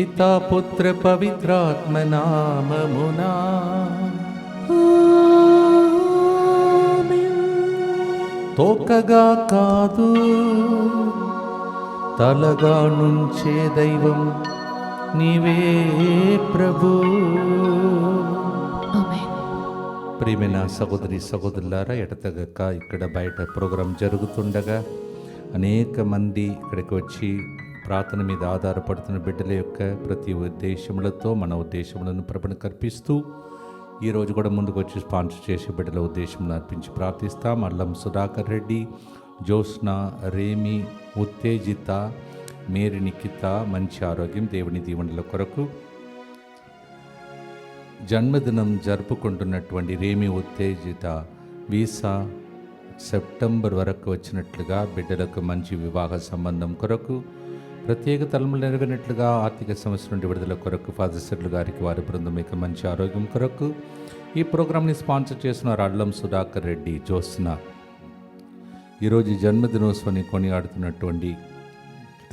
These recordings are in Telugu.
పితా పుత్ర పవిత్రాత్మ నామమునా తోకగా కాదు తలగా నుంచే దైవం నీవే ప్రభు. ప్రియమైన సహోదరి సహోదరులారా ఎడతగక ఇక్కడ బయట ప్రోగ్రాం జరుగుతుండగా అనేక మంది ఇక్కడికి వచ్చి ప్రార్థన మీద ఆధారపడుతున్న బిడ్డల యొక్క ప్రతి ఉద్దేశములతో మన ఉద్దేశములను ప్రభను కల్పిస్తూ ఈరోజు కూడా ముందుకు వచ్చి స్పాన్సర్ చేసే బిడ్డల ఉద్దేశం అర్పించి ప్రార్థిస్తాం. అల్లం సుధాకర్ రెడ్డి జ్యోత్స్న రేమి ఉత్తేజిత మేరి నిఖిత మంచి ఆరోగ్యం దేవుని దీవెనల కొరకు జన్మదినం జరుపుకుంటున్నటువంటి రేమి ఉత్తేజిత వీసా సెప్టెంబర్ వరకు వచ్చినట్లుగా బిడ్డలకు మంచి వివాహ సంబంధం కొరకు ప్రత్యేక తలములు నెరవేరినట్లుగా ఆర్థిక సమస్య నుండి విడుదల కొరకు ఫాదర్సర్లు గారికి వారి బృందం యొక్క మంచి ఆరోగ్యం కొరకు ఈ ప్రోగ్రామ్ని స్పాన్సర్ చేసిన అల్లం సుధాకర్ రెడ్డి జ్యోత్స్న. ఈరోజు జన్మదినోత్సవాన్ని కొనియాడుతున్నటువంటి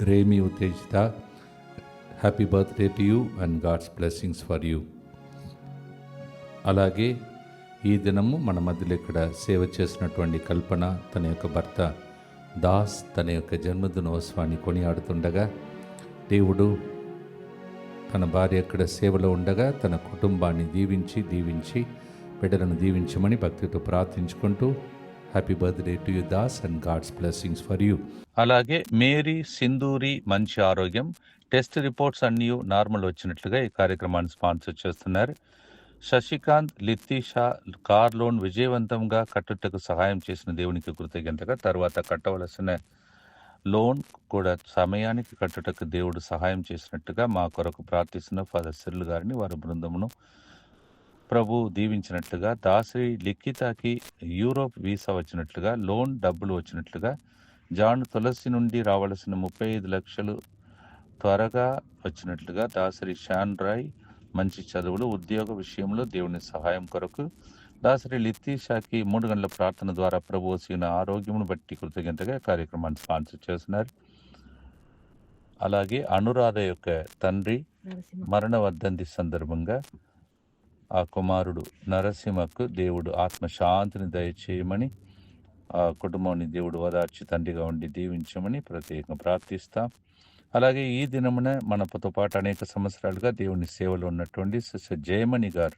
రేమి ఉత్తేజిత happy birthday to you and God's blessings for you. అలాగే ఈ దినము మన మధ్యలో ఇక్కడ సేవ చేసినటువంటి కల్పన తన యొక్క భర్త దాస్ తన యొక్క జన్మదినోత్సవాన్ని కొనియాడుతుండగా దేవుడు తన భార్య అక్కడ సేవలో ఉండగా తన కుటుంబాన్ని దీవించి దీవించి బిడ్డలను దీవించమని భక్తితో ప్రార్థించుకుంటూ happy birthday to you Das and God's blessings for you అలాగే మేరీ సింధూరి మంచి ఆరోగ్యం టెస్ట్ రిపోర్ట్స్ అన్నీ నార్మల్ వచ్చినట్లుగా ఈ కార్యక్రమాన్ని స్పాన్సర్ చేస్తున్నారు. శశికాంత్ లితీషా కార్ లోన్ విజయవంతంగా కట్టుటకు సహాయం చేసిన దేవునికి కృతజ్ఞతగా తర్వాత కట్టవలసిన లోన్ కూడా సమయానికి కట్టుటకు దేవుడు సహాయం చేసినట్టుగా మా కొరకు ప్రార్థిస్తున్న ఫాదర్ సిర్లు గారిని వారి బృందమును ప్రభు దీవించినట్లుగా దాసరి లిఖితకి యూరోప్ వీసా వచ్చినట్లుగా లోన్ డబ్బులు వచ్చినట్లుగా జాన్ తులసి నుండి రావలసిన ముప్పై ఐదు లక్షలు త్వరగా వచ్చినట్లుగా దాసరి షాన్ రాయ్ మంచి చదువులు ఉద్యోగ విషయంలో దేవుని సహాయం కొరకు దాసరి లిత్తీషాకి మూడు గంటల ప్రార్థన ద్వారా ప్రభు వచ్చిన ఆరోగ్యమును బట్టి కృతజ్ఞతగా కార్యక్రమాన్ని స్పాన్సర్ చేస్తున్నారు. అలాగే అనురాధ యొక్క తండ్రి మరణ వర్ధంతి సందర్భంగా ఆ కుమారుడు నరసింహకు దేవుడు ఆత్మశాంతిని దయచేయమని ఆ కుటుంబాన్ని దేవుడు ఓదార్చి తండ్రిగా ఉండి దీవించమని ప్రత్యేకంగా ప్రార్థిస్తాం. అలాగే ఈ దినమున మనతో పాటు అనేక సంవత్సరాలుగా దేవుని సేవలో ఉన్నటువంటి సిస్టర్ జయమణి గారు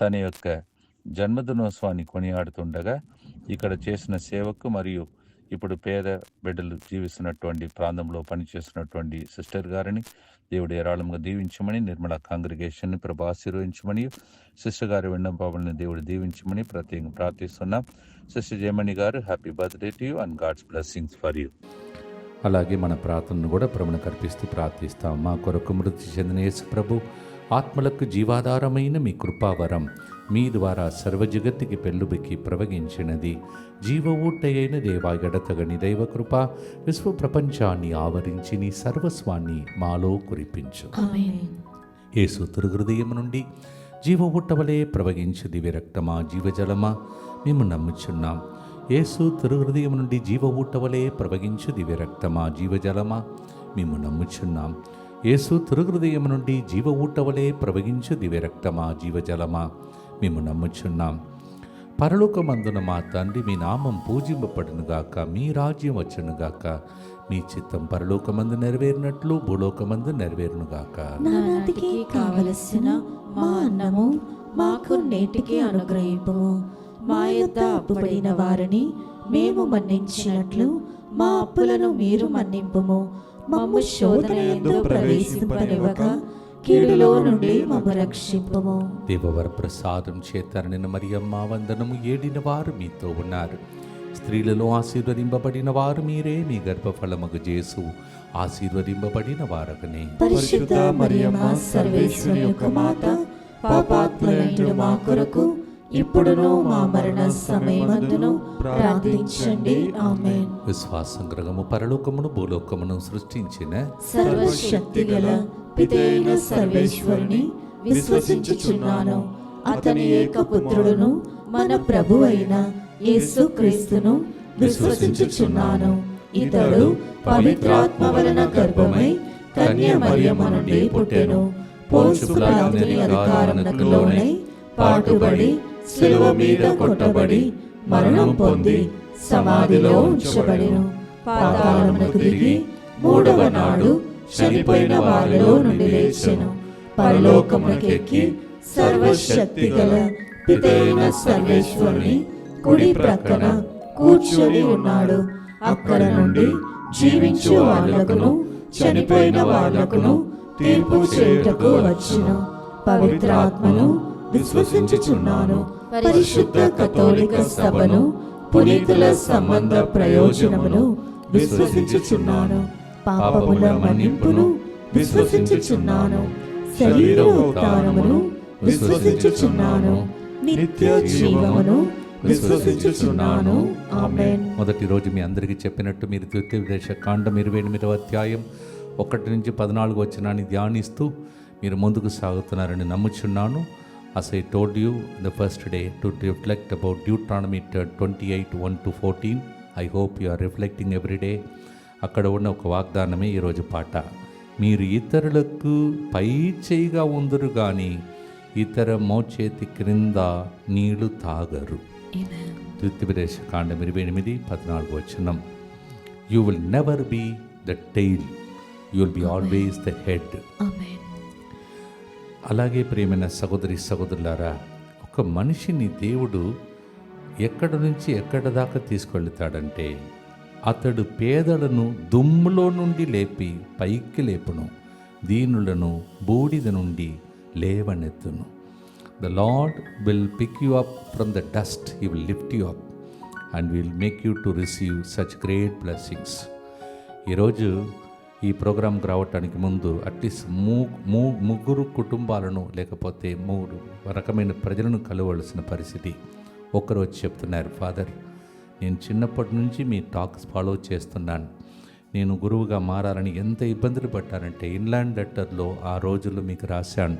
తన యొక్క జన్మదినోత్సవాన్ని కొనియాడుతుండగా ఇక్కడ చేసిన సేవకు మరియు ఇప్పుడు పేద బిడ్డలు జీవిస్తున్నటువంటి ప్రాంతంలో పనిచేస్తున్నటువంటి సిస్టర్ గారిని దేవుడు ఏరాళంగా దీవించమని నిర్మల కాంగ్రిగేషన్ని ప్రభు ఆశీర్వదించమని సిస్టర్ గారి విన్నపాలను దేవుడు దీవించమని ప్రత్యేకంగా ప్రార్థిస్తున్నాం. సిస్టర్ జయమణి గారు happy birthday to you and God's blessings for you. అలాగే మన ప్రార్థనను కూడా ప్రభును కల్పిస్తూ ప్రార్థిస్తాం. మా కొరకు మృతి చెందిన యేసు ప్రభు ఆత్మలకు జీవాధారమైన మీ కృపావరం మీ ద్వారా సర్వజగత్తుకి పెళ్ళుబెక్కి ప్రవగించినది జీవ ఊటయైన దేవా ఎడతగని దైవ కృప విశ్వ ప్రపంచాన్ని ఆవరించి నీ సర్వస్వాన్ని మాలో కురిపించు. యేసు తిరుహృదయం నుండి జీవ ఊటవలే ప్రవగించు దివ్య రక్తమా జీవజలమా మేము నమ్ముచున్నాం. యేసు తిరుహృదయం నుండి జీవ ఊటవలే ప్రవగించు దివ్య రక్తమా జీవజలమా మేము నమ్ముచున్నాం. యేసు తిరుహృదయం నుండి జీవ ఊటవలే ప్రవగించు దివ్య రక్తమా జీవజలమా మేము నమ్ముచున్నాం. పరలోకమందున మా తండ్రి మీ నామం పూజింపబడునుగాక మీ రాజ్యం వచ్చునుగాక మీ చిత్తం పరలోకమందు నెరవేరినట్లు భూలోకమందు నెరవేరునుగాక. నానాటికి కావలసిన మా అన్నము మాకు నేటికి అనుగ్రహింపము. మా యొద్ద అప్పుపడిన వారిని మేము మన్నించినట్లు మా అప్పులను మీరు మన్నింపుము. మమ్ము శోధన ఎందు ప్రవేశింపనివ్వక కీడులో నుండి మమ్ము రక్షింపుము. దేవవర ప్రసాదం చేతరనిన మరియమ్మ వందనము ఏడిన వారు మీతో ఉన్నారు. స్త్రీలలో ఆశీర్వదింపబడిన వారు మీరే మీ గర్భఫలమగు జేసు ఆశీర్వదింపబడిన వారగనే. పరిశుద్ధ మరియమ్మ సర్వేశ్వరి యొక్క మాత పాపాత్మలైన మా కొరకు ఇప్పుడును మా మరణ సమయమందును ప్రార్థించండి. ఆమేన్. విశ్వాసం గ్రహము పరలోకమును భూలోకమును సృష్టించిన సర్వశక్తి గల పితైన సర్వేశ్వరుని విశ్వసించుచున్నాను. అతని ఏకపుత్రుడును మన ప్రభు అయిన యేసుక్రీస్తును విశ్వసించుచున్నాను. ఇతడు పవిత్రాత్మ వలన గర్భమై కన్య మరియమ్మ నుండి పుట్టెను. పిలాతుని అధికారమునకు లోనై పాటుబడి శిలువ మీద కొట్టబడి మరణం పొంది సమాధిలో ఉంచబడెను. పాతాళమునకు దిగి మూడవ నాడు చనిపోయిన వారిలో నుండి లేచెను. పరలోకమునకెక్కి సర్వశక్తి గల పితైన సర్వేశ్వరుని కుడి ప్రక్కన కూర్చొని ఉన్నాడు. అక్కడ నుండి జీవించు వాళ్ళకును చనిపోయిన వాళ్ళకును తీర్పు చేయుటకు వచ్చును. పవిత్రాత్మను విశ్వసించుచున్నాను. పరిశుద్ధ కథోలిక సభను పునీతుల సంబంధ ప్రయోజనమును విశ్వసించుచున్నాను. పాపముల మన్నింపును విశ్వసించుచున్నాను. శరీర ఉత్థానమును విశ్వసించుచున్నాను. నిత్య జీవమును విశ్వసించుచున్నాను. ఆమెన్. మొదటి రోజు మీ అందరికీ చెప్పినట్టు మీరు ద్వితీయ కాండం ఇరవై ఎనిమిదవ అధ్యాయం ఒకటి నుంచి పద్నాలుగు వచ్చినాన్ని ధ్యానిస్తూ మీరు ముందుకు సాగుతున్నారని నమ్ముచున్నాను. I told you the first day to reflect about Deuteronomy twenty eight one to fourteen I hope you are reflecting every day అక్కడ ఉన్న ఒక వాగ్దానమే ఈరోజు పాట. మీరు ఇతరులకు పై చేయిగా ఉందరు కానీ ఇతర మోచేతి క్రింద నీళ్ళు తాగరు. ద్వితీయోపదేశ కాండం ఇరవై ఎనిమిది పద్నాలుగు వచనం. You will never be the tail you will be always the head అలాగే ప్రియమైన సహోదరి సహోదరులారా ఒక మనిషిని దేవుడు ఎక్కడ నుంచి ఎక్కడ దాకా తీసుకెళ్తాడంటే అతడు పేదలను దుమ్ములో నుండి లేపి పైకి లేపును దీనులను బూడిద నుండి లేవనెత్తును. The lord will pick you up from the dust he will lift you up and will make you to receive such great blessings ఈరోజు ఈ ప్రోగ్రాంకి రావటానికి ముందు అట్లీస్ట్ మూ మూ ముగ్గురు కుటుంబాలను లేకపోతే మూడు రకమైన ప్రజలను కలవలసిన పరిస్థితి. ఒకరు వచ్చి చెప్తున్నారు ఫాదర్ నేను చిన్నప్పటి నుంచి మీ టాక్స్ ఫాలో చేస్తున్నాను. నేను గురువుగా మారాలని ఎంత ఇబ్బందులు పడ్డానంటే ఇన్లాండ్ లెటర్లో ఆ రోజుల్లో మీకు రాశాను.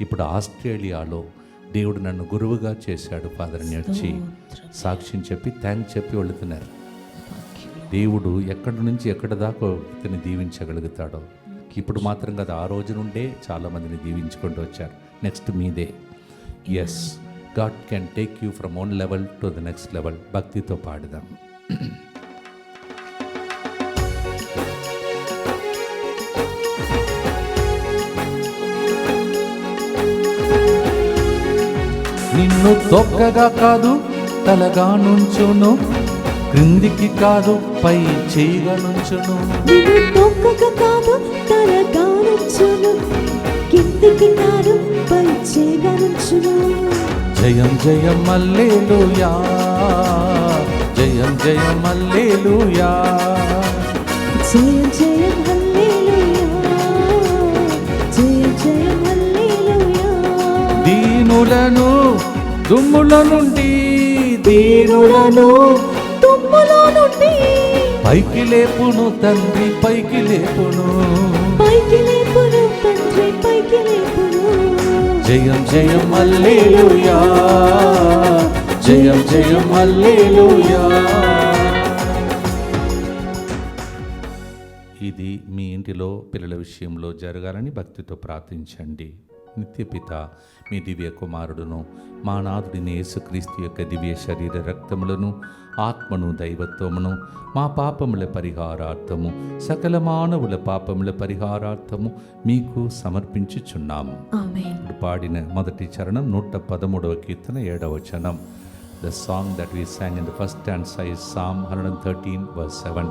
ఇప్పుడు ఆస్ట్రేలియాలో దేవుడు నన్ను గురువుగా చేశాడు ఫాదర్ అని వచ్చి సాక్ష్యం చెప్పి థ్యాంక్ చెప్పి వెళుతున్నారు. దేవుడు ఎక్కడి నుంచి ఎక్కడ దాకా ఇతన్ని దీవించగలుగుతాడో. ఇప్పుడు మాత్రం కదా ఆ రోజు నుండే చాలామందిని దీవించుకుంటూ వచ్చారు. నెక్స్ట్ మీదే. Yes God can take you from one level to the next level భక్తితో పాడుదాం. నిన్ను తొక్కగా కాదు తలగా నుంచును. క్రిందికి కాదు పై చేయగా నుంచును. నిన్ను తొక్కక కాదు తలగానుంచును కిందికి కాదు పై చేయగనుంచును జయం జయం మల్లేలుయా జయం జయం మల్లేలుయా జయ జయ దీనులను దుమ్ముల నుండి దీనులను పైకి లేపును తండ్రి పైకి లేపును. పైకి లేపును తండ్రి పైకి లేపును. జయం జయం మల్లేలుయా జయం జయం మల్లేలుయా ఇది మీ ఇంటిలో పిల్లల విషయంలో జరగాలని భక్తితో ప్రార్థించండి. నిత్యపిత మీ దివ్య కుమారుడును మా నాథుడిని యేసుక్రీస్తు యొక్క దివ్య శరీర రక్తములను ఆత్మను దైవత్వమును మా పాపముల పరిహారార్థము సకల మానవుల పాపముల పరిహారార్థము మీకు సమర్పించుచున్నాము ఇప్పుడు పాడిన మొదటి చరణం నూట పదమూడవ కీర్తన ఏడవ చరణం the song that we sing in the first and size psalm hundred and thirteen verse seven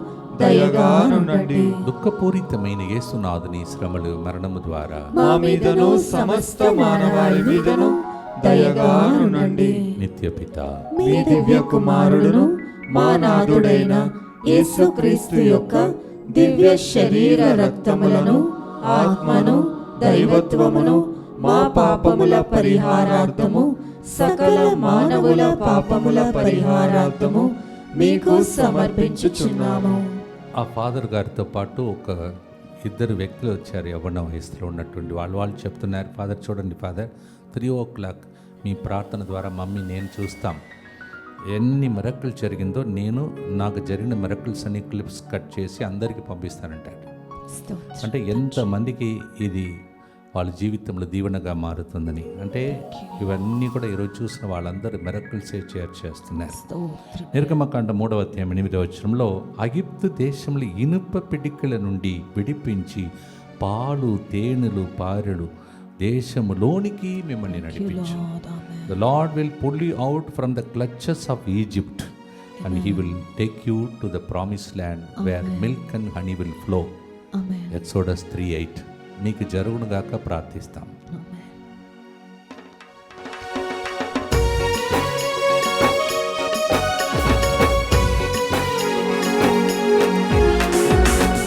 దయగా నుండండి దుఃఖపూరితమైన యేసునాథుని శ్రమలు మరణము ద్వారా మా మీదను సమస్త మానవాళి మీదను దయగా నుండండి నిత్యపిత మీ దివ్య కుమారుడును మా నాథుడైన యేసుక్రీస్తు యొక్క దివ్య శరీర రక్తములను ఆత్మను దైవత్వమును మా పాపముల పరిహారార్థము సకల మానవుల పాపముల పరిహారార్థము మీకు సమర్పించుచున్నాము. ఆ ఫాదర్ గారితో పాటు ఒక ఇద్దరు వ్యక్తులు వచ్చారు యవ్వన వయసులో ఉన్నటువంటి వాళ్ళు. వాళ్ళు చెప్తున్నారు ఫాదర్ చూడండి ఫాదర్ త్రీ ఓ క్లాక్ మీ ప్రార్థన ద్వారా మమ్మీ నేను చూస్తాం. ఎన్ని మెరక్కులు జరిగిందో నేను నాకు జరిగిన మెరక్కుల్స్ అన్ని క్లిప్స్ కట్ చేసి అందరికీ పంపిస్తానంటాడు. అంటే ఎంతమందికి ఇది వాళ్ళ జీవితంలో దీవెనగా మారుతుందని. అంటే ఇవన్నీ కూడా ఈరోజు చూసిన వాళ్ళందరూ మెరక్కుల్సే షేర్ చేస్తున్నారు. నిర్గమకాండ మూడవ అధ్యాయం ఎనిమిదవ వచనంలో అగిప్తు దేశంలో ఇనుప పిడికల నుండి విడిపించి పాలు తేనెలు పారెలు దేశములోనికి మిమ్మల్ని నడిపించు. The lord will pull you out from the clutches of Egypt and he will take you to the promise land where milk and honey will flow Exodus three eight మీకు జరుగునుగాక ప్రార్థిస్తాం.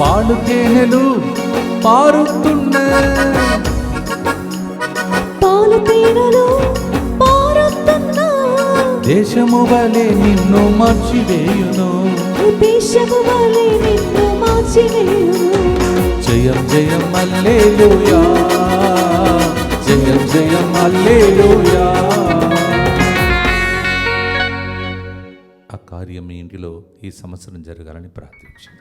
పాలు తేనెలు పారుతున్న పాలు తేనెలు దేశము వలె నిన్ను మార్చివేయును. దేశము వలె నిన్ను మార్చివేయును జయం జయం అల్లేలుయా. జయం జయం అల్లేలుయా. ఆ కార్యం మీ ఇంటిలో ఈ సంవత్సరం జరగాలని ప్రార్థించాను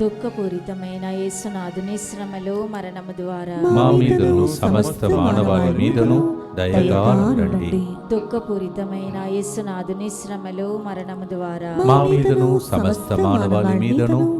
దుఃఖపూరితమైన యేసునాథుని శ్రమలు మరణము ద్వారా. మా మీదను సమస్త మానవాళి మీదను దయగా ఉండండి దుఃఖపూరితమైన యేసునాథుని శ్రమలు మరణము ద్వారా. మా మీదను సమస్త మానవాళి మీదను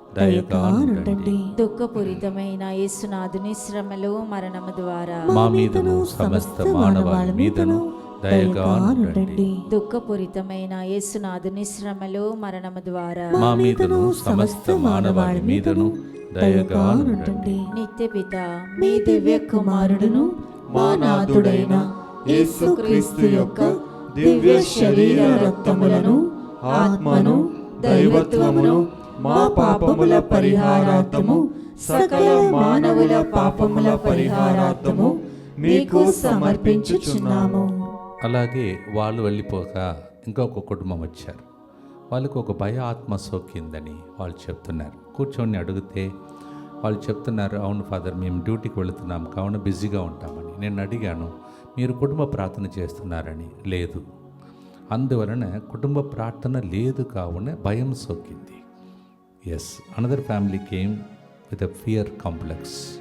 దయగా ఉండండి. దుఃఖపూరితమైన యేసునాథుని శ్రమలు మరణము ద్వారా మా మీదను సమస్త మానవాళి మీదను దయగా ఉండండి. దుఃఖపూరితమైన యేసునాథుని శ్రమలు మరణము ద్వారా మా మీదను సమస్త మానవాళి మీదను దయగా ఉండండి. నిత్య పిత మీ దివ్య కుమారుడును మా నాథుడైన యేసుక్రీస్తు యొక్క దివ్య శరీర రక్తములను ఆత్మను దైవత్వమును మా పాపముల పరిహారార్థము సకల మానవుల పాపముల పరిహారార్థము మీకు సమర్పించుచున్నాము. అలాగే వాళ్ళు వెళ్ళిపోక ఇంకొక కుటుంబం వచ్చారు. వాళ్ళకు ఒక భయ ఆత్మ సోకిందని వాళ్ళు చెప్తున్నారు. కూర్చొని అడిగితే వాళ్ళు చెప్తున్నారు అవును ఫాదర్ మేము డ్యూటీకి వెళుతున్నాం కావున బిజీగా ఉంటామని. నేను అడిగాను మీరు కుటుంబ ప్రార్థన చేస్తున్నారని? లేదు. అందువలన కుటుంబ ప్రార్థన లేదు కావున భయం సోకింది. Yes another family came with a fear complex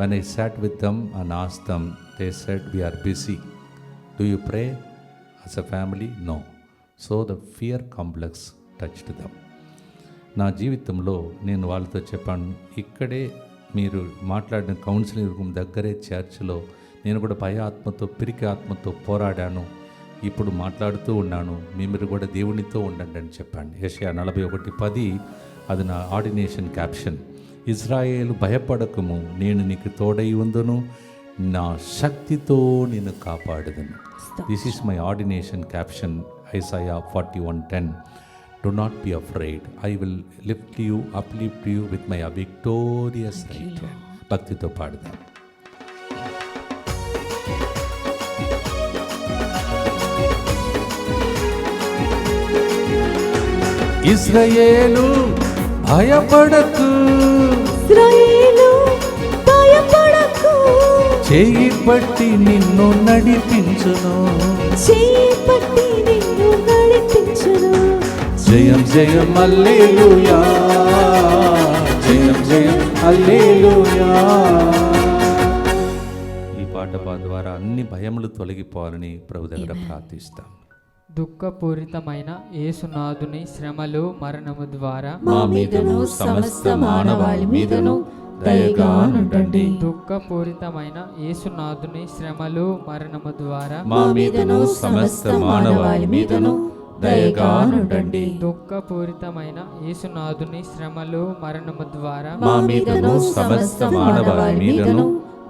when I sat with them and as them they said we are busy do you pray as a family no so the fear complex touched them నా జీవితంలో నేను వాళ్ళతో చెప్పాను ఇక్కడే మీరు మాట్లాడిన కౌన్సిలింగ్ రూమ్ దగ్గరే చర్చ్లో నేను కూడా భయ ఆత్మతో పిరికి ఆత్మతో పోరాడాను. ఇప్పుడు మాట్లాడుతూ ఉన్నాను. మీ మీరు కూడా దేవునితో ఉండండి అని చెప్పాను. ఏషియా నలభై ఒకటి పది అది నా ఆర్డినేషన్ క్యాప్షన్ ఇజ్రాయేలు భయపడకము నేను నీకు తోడై ఉందును నా శక్తితో నేను కాపాడదను. This is my ordination caption Isaiah forty one ten do not be afraid I will lift you uplift you with my victorious right భక్తితో పాడదాం. ఇస్రాయేలు భయపడకు. చేయి పట్టి నిన్ను నడిపించును. చేయి పట్టి నిన్ను నడిపించును. జయం జయం అల్లేలుయా జయం జయం అల్లేలుయా ఈ పాట పా ద్వారా అన్ని భయములు తొలగిపోవాలని ప్రభు దగ్గర ప్రార్థిస్తాం. దుఃఖపూరితమైన యేసునాథుని శ్రమలు మరణము ద్వారా మా మీదను సమస్త మానవాళి మీదను దయగా నుండండి. దుఃఖపూరితమైన యేసునాథుని శ్రమలు మరణము ద్వారా మా మీదను సమస్త మానవాళి మీదను దయగా నుండండి. దుఃఖపూరితమైన యేసునాథుని శ్రమలు మరణము ద్వారా మా మీదను సమస్త మానవాళి మీదను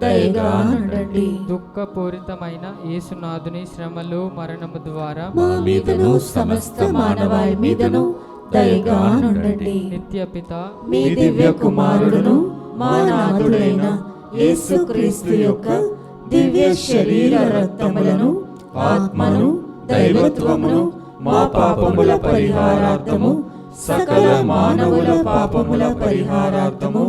దయగా దుఃఖపూరితమైన యేసునాథుని శ్రమలు మరణము ద్వారా మా మీదను సమస్త మానవాళి మీదను దయగా నిత్య పిత మీ దివ్య కుమారుడును మా నాథుడైన యేసుక్రీస్తు యొక్క దివ్య శరీర రక్తములను ఆత్మను దైవత్వమును మా పాపముల పరిహారార్థము సకల మానవుల పాపముల పరిహారార్థము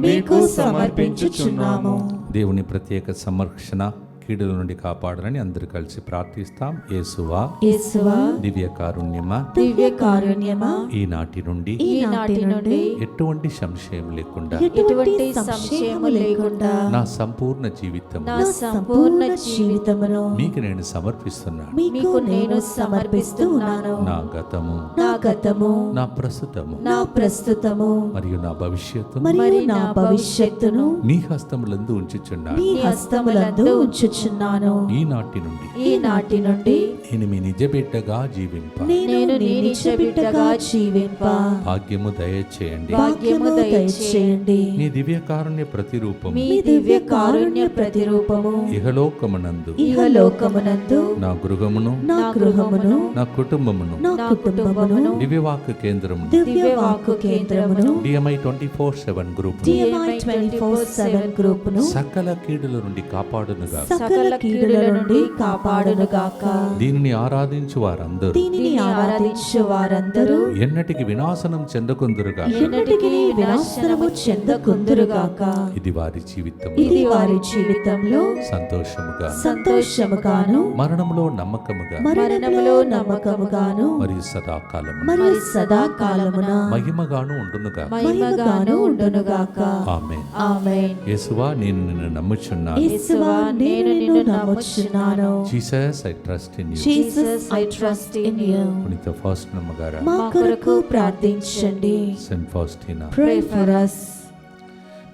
మీకు సమర్పించుచున్నాము. దేవుని ప్రత్యేక సంరక్షణ కీడుల నుండి కాపాడాలని అందరూ కలిసి ప్రార్థిస్తాం. యేసువా యేసువా దివ్య కారుణ్యమా దివ్య కారుణ్యమా ఈనాటి నుండి ఈనాటి నుండి ఎటువంటి సంశయం లేకుండా ఎటువంటి సంశయము లేకుండా నా సంపూర్ణ జీవితం నా సంపూర్ణ జీవితమును మీకు నేను సమర్పిస్తున్నాను. మీకు నేను సమర్పిస్తున్నాను. నా గతము నా గతము నా ప్రస్తుతము నా ప్రస్తుతము మరియు నా భవిష్యత్తు మరియు నా భవిష్యత్తును నీ హస్తములందు ఉంచుచున్నాను. మీ హస్తములందు ఉంచుచున్నాను ఈనాటి నుండి. ఈనాటి నుండి నేను మీ నిజ బిడ్డగా జీవింప. నేను నీ నిజ బిడ్డగా జీవింప. భాగ్యము దయచేయండి. భాగ్యము దయచేయండి. నీ దివ్య కారుణ్య ప్రతిరూపము. మీ దివ్య కారుణ్య ప్రతిరూపము. ఇహలోకమునందు. ఇహలోకమునందు. నా గృహమును. నా గృహమును. నా కుటుంబమును. నా కుటుంబమును. దివ్యవాక్య కేంద్రము దివ్య వాక్కు కేంద్రమును. DMI twenty four seven group DMI twenty four seven గ్రూపును సకల కీడుల నుండి కాపాడునుగా సకల కీడుల నుండి కాపాడును గాక దీనిని ఆరాధించు వారందరూ. దీనిని ఆరాధించు వారందరూ. ఎన్నటికి వినాశనం చెందకుందురుగా ఎన్నటికీ వినాశనము చెందకుందురుగాక. ఇది వారి జీవితం ఇది వారి జీవితంలో సంతోషముగా సంతోషముగాను. మరణములో నమ్మకముగా మరణములో నమ్మకముగాను. మరియు సదాకాలము మరియు సదాకాలమున. మహిమగాను ఉండునుగా మహిమగాను ఉండునుగాక. ఆమె ఆమేన్. యేసువా నేను నిన్ను నమ్ముచున్నాను. యేసువా నేను నిన్ను నమ్ముచున్నాను. Jesus I trust in you Jesus I trust in you పునీత ఫాస్ట్ నమ్మగారా మా కొరకు ప్రార్థించండి. Saint Faustina pray for us.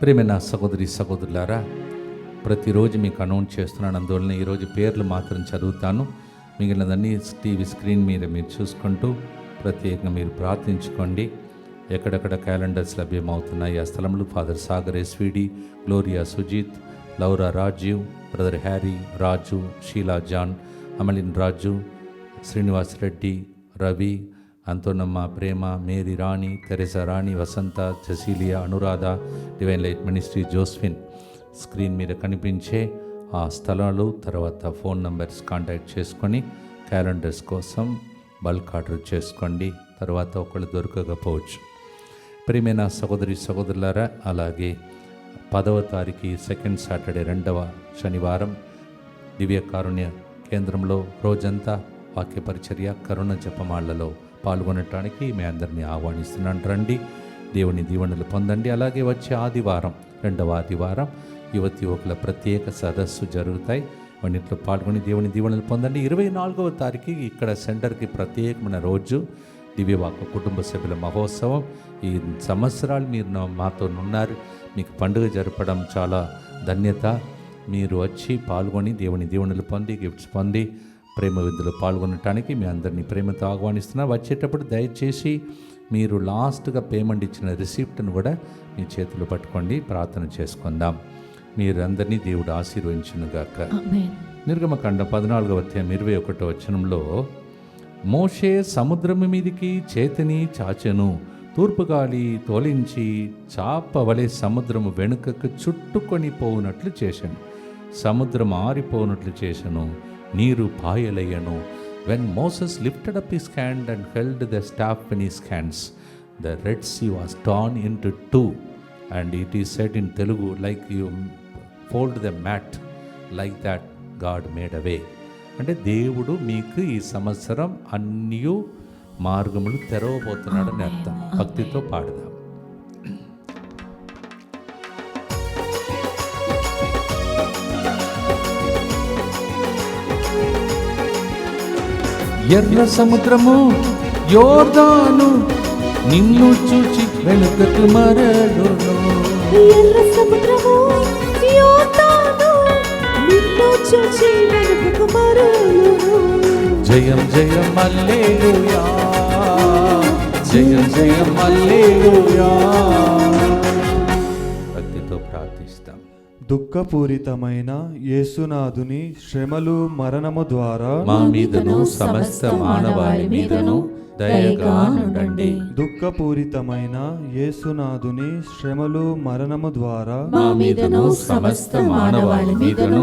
ప్రేమైన సహోదరి సహోదరులారా ప్రతిరోజు మీకు అనౌన్స్ చేస్తున్నాను. అందువలన ఈరోజు పేర్లు మాత్రం చదువుతాను. మిగిలినదన్నీ టీవీ స్క్రీన్ మీద మీరు చూసుకుంటూ ప్రత్యేకంగా మీరు ప్రార్థించుకోండి. ఎక్కడెక్కడ క్యాలెండర్స్ లభ్యమవుతున్నాయి? ఆ స్థలంలో father Sagar SVD Gloria Sujith Laura Rajiv brother Harry Raju Sheela John Amalin Raju Srinivas Reddy Ravi Anthonamma Prema Mary Rani Teresa Rani Vasantha Jaseelia Anuradha divine light ministry Josephine screen మీద కనిపించే ఆ స్థలాలు తర్వాత ఫోన్ నంబర్స్ కాంటాక్ట్ చేసుకొని క్యాలెండర్స్ కోసం బల్క్ ఆర్డర్ చేసుకోండి. తర్వాత ఒకళ్ళు దొరకకపోవచ్చు. ప్రియమైన సహోదరి సహోదరులారా అలాగే పదవ తారీఖు సెకండ్ సాటర్డే రెండవ శనివారం దివ్య కారుణ్య కేంద్రంలో రోజంతా వాక్య పరిచర్య కరుణ జపమాళ్ళలో పాల్గొనటానికి మీ అందరినీ ఆహ్వానిస్తున్నాను. రండి దేవుని దీవెనలు పొందండి. అలాగే వచ్చే ఆదివారం రెండవ ఆదివారం యువతి యువకుల ప్రత్యేక సదస్సు జరుగుతాయి. అన్నింటిలో పాల్గొని దేవుని దీవెనలు పొందండి. ఇరవై నాలుగవ తారీఖు ఇక్కడ సెంటర్కి ప్రత్యేకమైన రోజు దివ్యవాక కుటుంబ సభ్యుల మహోత్సవం. ఈ సంవత్సరాలు మీరు మాతో ఉన్నారు. మీకు పండుగ జరపడం చాలా ధన్యత. మీరు వచ్చి పాల్గొని దేవుని దీవెనలు పొంది గిఫ్ట్స్ పొంది ప్రేమ విందులో పాల్గొనటానికి మీ అందరినీ ప్రేమతో ఆహ్వానిస్తున్నా. వచ్చేటప్పుడు దయచేసి మీరు లాస్ట్గా పేమెంట్ ఇచ్చిన రిసిప్ట్ను కూడా మీ చేతిలో పట్టుకోండి. ప్రార్థన చేసుకుందాం. మీరందరినీ దేవుడు ఆశీర్వదించునుగాక. నిర్గమకాండం పద్నాలుగవ అధ్యాయం ఇరవై ఒకటో వచనంలో మోషే సముద్రము మీదికి చేతిని చాచెను. తూర్పుగాలి తోలించి చాప వలె సముద్రము వెనుకకు చుట్టుకొని పోవునట్లు చేశాను. సముద్రం ఆరిపోనట్లు చేశాను. నీరు పాయలయ్యను. When Moses lifted up his hand and held the staff in his hands the red sea was torn into two and it is said in Telugu like you fold the mat like that God made away అంటే దేవుడు మీకు ఈ సంవత్సరం అన్నీ మార్గములు తెరవబోతున్నాడని అర్థం. భక్తితో పాడదాం. ఎర్ర సముద్రము యోర్దాను నిన్ను చూచి వెనుకకు మరడును ఎర్ర సముద్రము యోర్దాను నిన్ను చూచి వెనుకకు మరలును. జయం జయం మల్లేలుయా జయం జయం మల్లేలుయా భక్తితో ప్రార్థిస్తాం. దుఃఖపూరితమైన యేసునాథుని శ్రమలు మరణము ద్వారా మా మీదను సమస్త మానవాళి మీదను దయగా దుఃఖపూరితమైన యేసునాథుని శ్రమలు మరణము ద్వారా మా మీదను సమస్త మానవాళి మీదను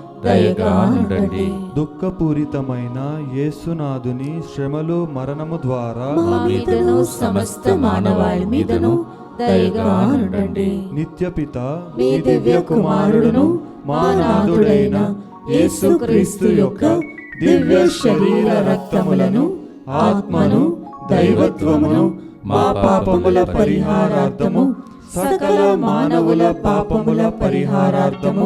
దయగా ఉండండి. దుఃఖపూరితమైన యేసునాథుని శ్రమలు మరణము ద్వారా మా మీదను సమస్త మానవాళి మీదను దయగా ఉండండి. నిత్యపిత మీ దివ్య కుమారుడును మా నాథుడైన యేసుక్రీస్తు యొక్క దివ్య శరీర రక్తములను ఆత్మను దైవత్వమును మా పాపముల పరిహారార్థము సకల మానవుల పాపముల పరిహారార్థము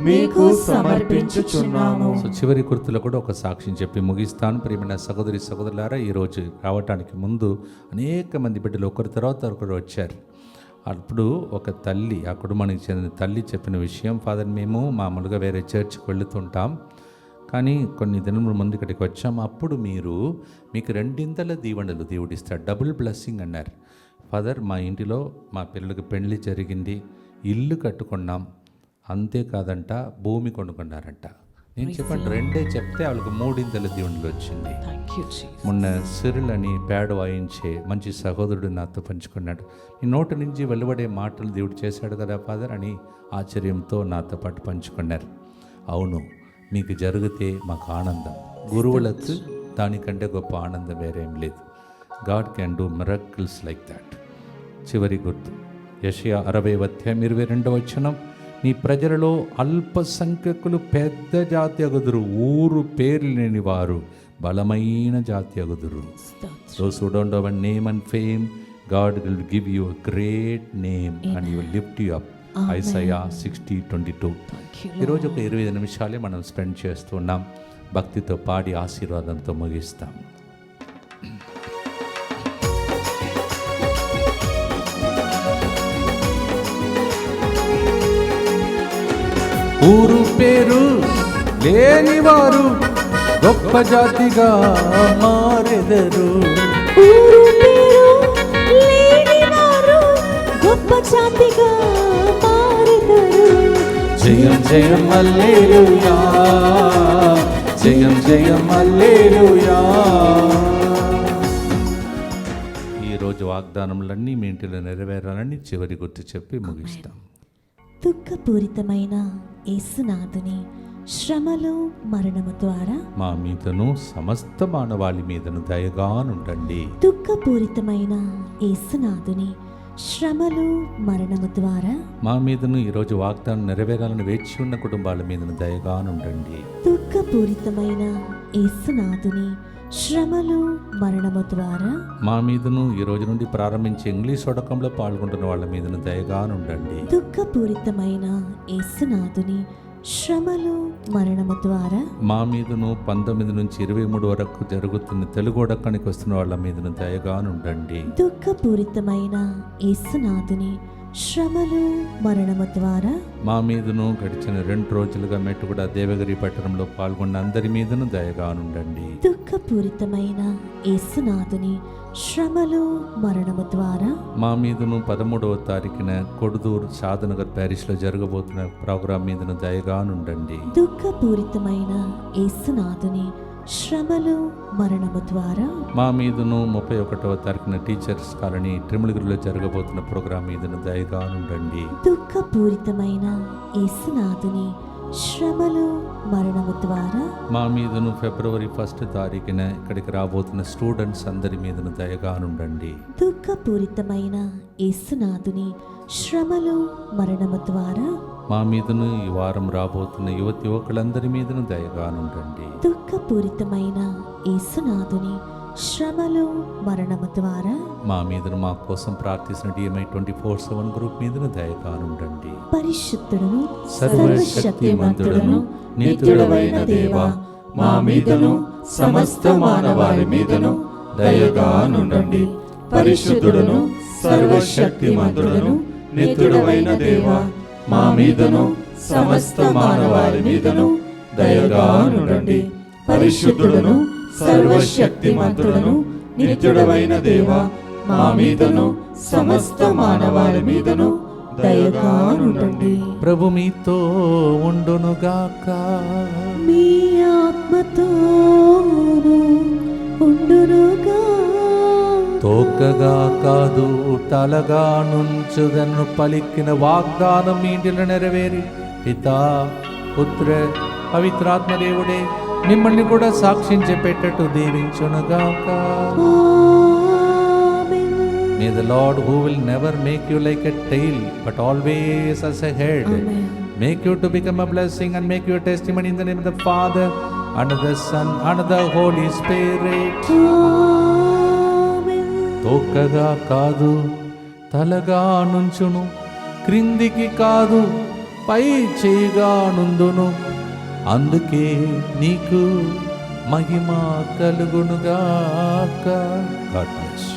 మీకు సమర్పించుచున్నాము. సో చివరి కుర్తులో కూడా ఒక సాక్ష్యం చెప్పి ముగిస్తాను. ప్రియమైన సహోదరి సహోదరులారా ఈరోజు రావటానికి ముందు అనేక మంది బిడ్డలు ఒకరి తర్వాత ఒకరు వచ్చారు. అప్పుడు ఒక తల్లి ఆ కుటుంబానికి చెందిన తల్లి చెప్పిన విషయం ఫాదర్ మేము మామూలుగా వేరే చర్చ్కి వెళుతుంటాం. కానీ కొన్ని దినముల ముందు ఇక్కడికి వచ్చాం. అప్పుడు మీరు మీకు రెండింతల దీవెనలు దేవుడిస్తారు డబుల్ బ్లెస్సింగ్ అన్నారు. ఫాదర్ మా ఇంటిలో మా పిల్లలకి పెళ్ళి జరిగింది. ఇల్లు కట్టుకున్నాం. అంతేకాదంట భూమి కొనుక్కున్నారంట. నేను చెప్పండి రెండే చెప్తే వాళ్ళకి మూడింతల దీవెనలు వచ్చింది. మొన్న సిరిల్ అని పేడ వాయించే మంచి సహోదరుడు నాతో పంచుకున్నాడు. నీ నోటి నుంచి వెలువడే మాటలు దేవుడు చేశాడు కదా ఫాదర్ అని ఆశ్చర్యంతో నాతో పాటు పంచుకున్నారు. అవును మీకు జరిగితే మాకు ఆనందం. గురువులకు దానికంటే గొప్ప ఆనందం వేరేం లేదు. God can do miracles like that. చివరి గుర్తు. యషయా అరవై అధ్యాయం ఇరవై రెండవ వచనం. నీ ప్రజలలో అల్పసంఖ్యకులు పెద్ద జాతి అగుదురు. ఊరు పేరు లేని వారు బలమైన జాతి అగుదురు. a name and fame, God will give you a great name and He will lift you up. Isaiah sixty twenty two ఈరోజు ఒక ఇరవై ఐదు నిమిషాలే మనం స్పెండ్ చేస్తున్నాం భక్తితో పాడి ఆశీర్వాదంతో ముగిస్తాం. ఊరు పేరు లేనివారు గొప్ప జాతిగా మారెదరు. ఊరు పేరు లేనివారు గొప్ప జాతిగా మారెదరు. జయం జయం అల్లేలుయా జయం జయం అల్లేలుయా ఈరోజు వాగ్దానములన్నీ మీ ఇంటిలో నెరవేరాలని చివరి గుర్తు చెప్పి ముగిస్తాం. దుఃఖపూరితమైన యేసునాథుని శ్రమలు మరణము ద్వారా మా మీదను సమస్త మానవాళి మీదను దయగానుండండి దుఃఖపూరితమైన యేసునాథుని శ్రమలు మరణము ద్వారా మా మీదను ఈరోజు వాగ్దానం నెరవేరాలని వేచి ఉన్న కుటుంబాల మీదను దయగానుండండి దుఃఖపూరితమైన యేసునాథుని శ్రమలు మరణము ద్వారా? మా మీదను ఈ రోజు నుండి ప్రారంభించే ఇంగ్లీష్ వడకంలో పాల్గొంటున్న వాళ్ళ మీదను దయగానుండండి దుఃఖపూరితమైన యేసునాథుని శ్రమలు మరణము ద్వారా? మా మీదను పంతొమ్మిది నుంచి ఇరవై మూడు వరకు జరుగుతున్న తెలుగు వడకానికి వస్తున్న వాళ్ళ మీదను దయగానుండండి దుఃఖపూరితమైన యేసునాథుని శ్రమలు మరణము ద్వారా మా మీదను గడిచిన రెండు రోజులుగా మెట్టుకుడ దేవగిరి పట్టణంలో పాల్గొన్న అందరి మీదను దయగానుండండి దుఃఖపూరితమైన యేసునాథుని శ్రమలు మరణము ద్వారా మా మీదను పదమూడవ తారీఖున కొడుదూరు షాదనగర్ ప్యారిస్లో జరగబోతున్న ప్రోగ్రాం మీదను దయగానుండండి దుఃఖపూరితమైన యేసునాథుని శ్రమలు మరణము ద్వారా? మా మీదను ముప్పై ఒకటవ తారీఖున టీచర్స్ కాలనీ ట్రిములగిరిలో జరగబోతున్న ప్రోగ్రాం మీదను దయగానుండండి దుఃఖపూరితమైన యేసునాథుని శ్రమలు మరణము ద్వారా? మా మీదను ఫిబ్రవరి ఫస్ట్ తారీఖున ఇక్కడికి రాబోతున్న స్టూడెంట్స్ అందరి మీదను దయగానుండండి దుఃఖపూరితమైన యేసునాథుని శ్రమలు మరణము ద్వారా? మా మీదను ఈ వారం రాబోతున్న యువతి యువకులందరి మీదను దయగానుండండి దుఃఖపూరితమైన యేసునాథుని శ్రమలు మరణము ద్వారా మా మీదను మా కోసం ప్రార్థిస్తున్న DMI twenty four seven group మీదను దయగానుండండి పరిశుద్ధుడును సర్వశక్తిమంతుడను నిత్యుడవైన దేవా మా మీదను సమస్త మానవాళి మీదను దయగా నుండండి పరిశుద్ధుడను సర్వశక్తిమంతుడను నిత్యుడవైన దేవా మా మీదను సమస్త మానవాళి మీదను దయగా నుండండి పరిశుద్ధుడను సర్వశక్తిమంతుడను నిత్యుడవైన దేవా మా మీదను సమస్త మానవాళి మీదను దయగా నుండండి ప్రభు మీతో ఉండునుగాక మీ ఆత్మతోను ఉండునుగా తోకగా కాదు తలగా నుంచుదను పలికిన వాగ్దానం మీ ఇంటిలో నెరవేరి. పితా పుత్ర పవిత్రాత్మ దేవుడే మిమ్మల్ని కూడా సాక్ష్యం చెప్పేటట్టు దీవించునుగాక. May the lord who will never make you like a tail but always as a head make you to become a blessing and make you testimony the name the father and the son and the holy spirit తోకగా కాదు తలగా నుంచును క్రిందికి కాదు పై చేయగా నుందును. అందుకే నీకు మహిమ కలుగునుగాక. God bless